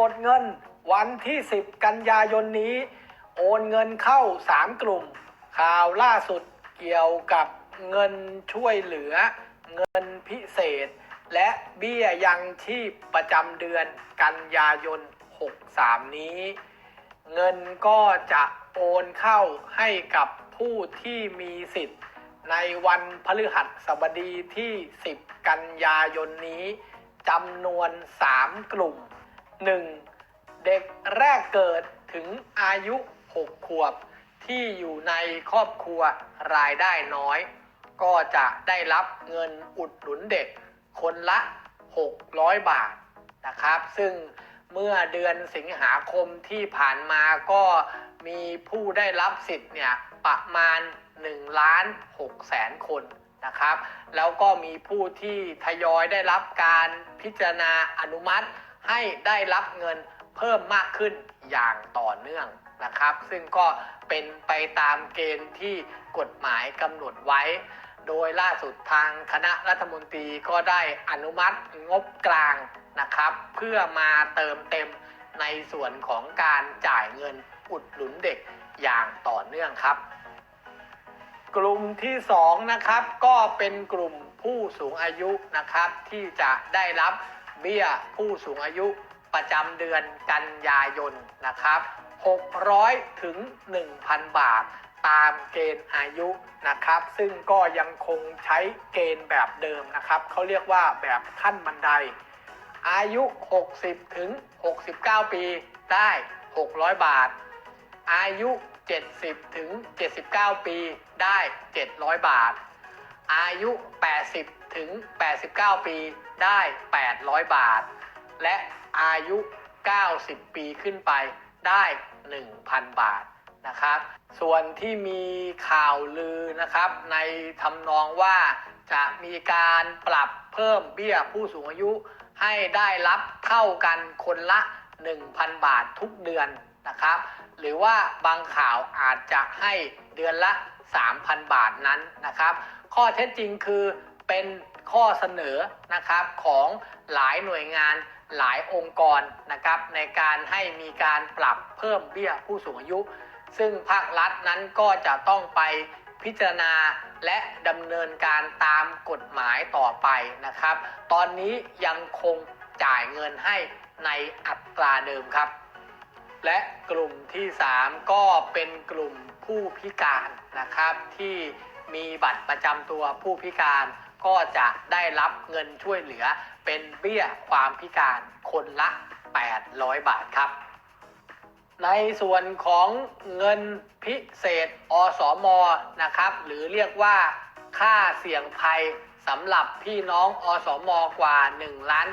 กดเงิน วันที่ 10 กันยายนนี้ โอนเงินเข้า 3 กลุ่ม ข่าวล่าสุดเกี่ยวกับเงินช่วยเหลือ เงินพิเศษ และเบี้ยยังชีพประจำเดือนกันยายน 63 นี้ เงินก็จะโอนเข้าให้กับผู้ที่มีสิทธิ์ ในวันพฤหัสบดีที่ 10 กันยายนนี้จำนวน 3 กลุ่ม 1. เด็กแรกเกิดถึงอายุ 6 ขวบ ที่อยู่ในครอบครัวรายได้น้อย ก็จะได้รับเงินอุดหนุนเด็กคนละ 600 บาทนะครับ ซึ่งเมื่อเดือนสิงหาคมที่ผ่านมาก็มีผู้ได้รับสิทธิ์เนี่ยประมาณ1ล้าน6แสนคนนะครับ แล้วก็มีผู้ที่ทยอยได้รับการพิจารณาอนุมัติ ให้ได้รับเงินเพิ่มมากขึ้นอย่างต่อเนื่องนะครับ ซึ่งก็เป็นไปตามเกณฑ์ที่กฎหมายกำหนดไว้ โดยล่าสุดทางคณะรัฐมนตรีก็ได้อนุมัติงบกลางนะครับ เพื่อมาเติมเต็มในส่วนของการจ่ายเงินอุดหนุนเด็กอย่างต่อเนื่องครับ กลุ่มที่2นะครับก็เป็นกลุ่มผู้สูงอายุนะครับที่จะได้รับ เบี้ยผู้สูงอายุประจำเดือนกันยายนนะครับ 600 ถึง 1,000 บาทตามเกณฑ์อายุนะครับ ซึ่งก็ยังคงใช้เกณฑ์แบบเดิมนะครับ เขาเรียกว่าแบบขั้นบันได อายุ 60 ถึง 69 ปีได้ 600 บาท อายุ 70 ถึง 79 ปีได้ 700 บาท อายุ 80 ถึง 89 ปีได้ 800 บาท และอายุ 90 ปีขึ้นไปได้ 1,000 บาทนะครับ ส่วนที่มีข่าวลือนะครับ ในทำนองว่าจะมีการปรับเพิ่มเบี้ยผู้สูงอายุให้ได้รับเท่ากันคนละ 1,000 บาททุกเดือนนะครับ หรือว่าบางข่าวอาจจะให้เดือนละ 3,000 บาทนั้นนะครับ ข้อเท็จจริงคือเป็นข้อเสนอนะครับของหลายหน่วยงานหลายองค์กรนะครับในการให้มีการปรับเพิ่มเบี้ยผู้สูงอายุ ซึ่งภาครัฐนั้นก็จะต้องไปพิจารณาและดำเนินการตามกฎหมายต่อไปนะครับ ตอนนี้ยังคงจ่ายเงินให้ในอัตราเดิมครับ และกลุ่มที่ 3 ก็เป็นกลุ่มผู้พิการนะครับที่ มีบัตรประจำตัวผู้พิการก็จะได้รับเงินช่วยเหลือเป็นเบี้ยความพิการคนละ 800 บาทครับ ในส่วนของเงินพิเศษอสมนะครับ หรือเรียกว่าค่าเสี่ยงภัยสำหรับพี่น้องอสมกว่า 1 ล้าน